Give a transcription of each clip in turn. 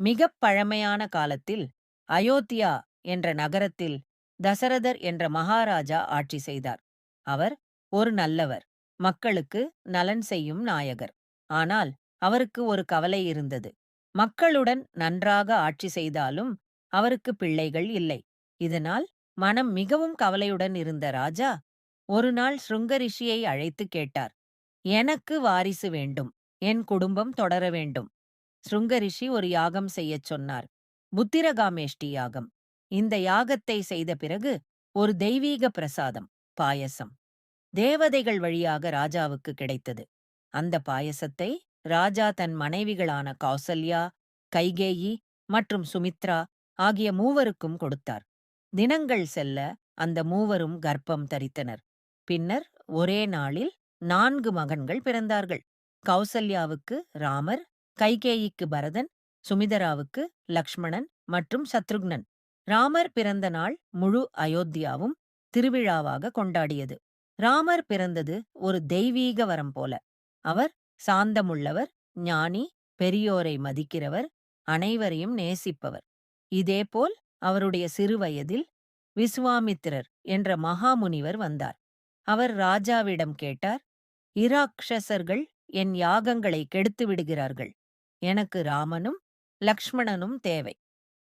மிகப் பழமையான காலத்தில் அயோத்தியா என்ற நகரத்தில் தசரதர் என்ற மகாராஜா ஆட்சி செய்தார். அவர் ஒரு நல்லவர் மக்களுக்கு நலன் செய்யும் நாயகர். ஆனால் அவருக்கு ஒரு கவலை இருந்தது. மக்களுடன் நன்றாக ஆட்சி செய்தாலும் அவருக்கு பிள்ளைகள் இல்லை. இதனால் மனம் மிகவும் கவலையுடன் இருந்த ராஜா ஒரு நாள் ஸ்ருங்கரிஷியை அழைத்து கேட்டார் எனக்கு வாரிசு வேண்டும். என் குடும்பம் தொடர வேண்டும். ஸ்ருங்கரிஷி ஒரு யாகம் செய்யச் சொன்னார். புத்திரகாமேஷ்டி யாகம். இந்த யாகத்தை செய்த பிறகு ஒரு தெய்வீக பிரசாதம் பாயசம். தேவதைகள் வழியாக ராஜாவுக்கு கிடைத்தது. அந்த பாயசத்தை ராஜா தன் மனைவிகளான கௌசல்யா கைகேயி மற்றும் சுமித்ரா ஆகிய மூவருக்கும் கொடுத்தார். தினங்கள் செல்ல அந்த மூவரும் கர்ப்பம் தரித்தனர். பின்னர் ஒரே நாளில் நான்கு மகன்கள் பிறந்தார்கள். கௌசல்யாவுக்கு ராமர் கைகேயிக்கு பரதன் சுமிதராவுக்கு லக்ஷ்மணன் மற்றும் சத்ருக்னன். ராமர் பிறந்த நாள் முழு அயோத்தியாவும் திருவிழாவாக கொண்டாடியது. ராமர் பிறந்தது ஒரு தெய்வீக வரம் போல. அவர் சாந்தமுள்ளவர் ஞானி பெரியோரை மதிக்கிறவர் அனைவரையும் நேசிப்பவர். இதேபோல் அவருடைய சிறுவயதில் விஸ்வாமித்திரர் என்ற மகாமுனிவர் வந்தார். அவர் ராஜாவிடம் கேட்டார் இராக்ஷசர்கள் என் யாகங்களை கெடுத்து விடுகிறார்கள் எனக்கு ராமனும் லக்ஷ்மணனும் தேவை.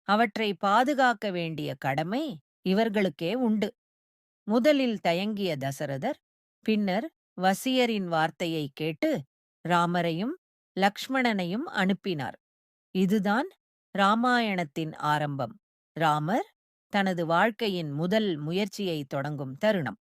அவற்றை பாதுகாக்க வேண்டிய கடமை இவர்களுக்கே உண்டு. முதலில் தயங்கிய தசரதர் பின்னர் வசியரின் வார்த்தையை கேட்டு ராமரையும் லக்ஷ்மணனையும் அனுப்பினார். இதுதான் ராமாயணத்தின் ஆரம்பம். ராமர் தனது வாழ்க்கையின் முதல் முயற்சியை தொடங்கும் தருணம்.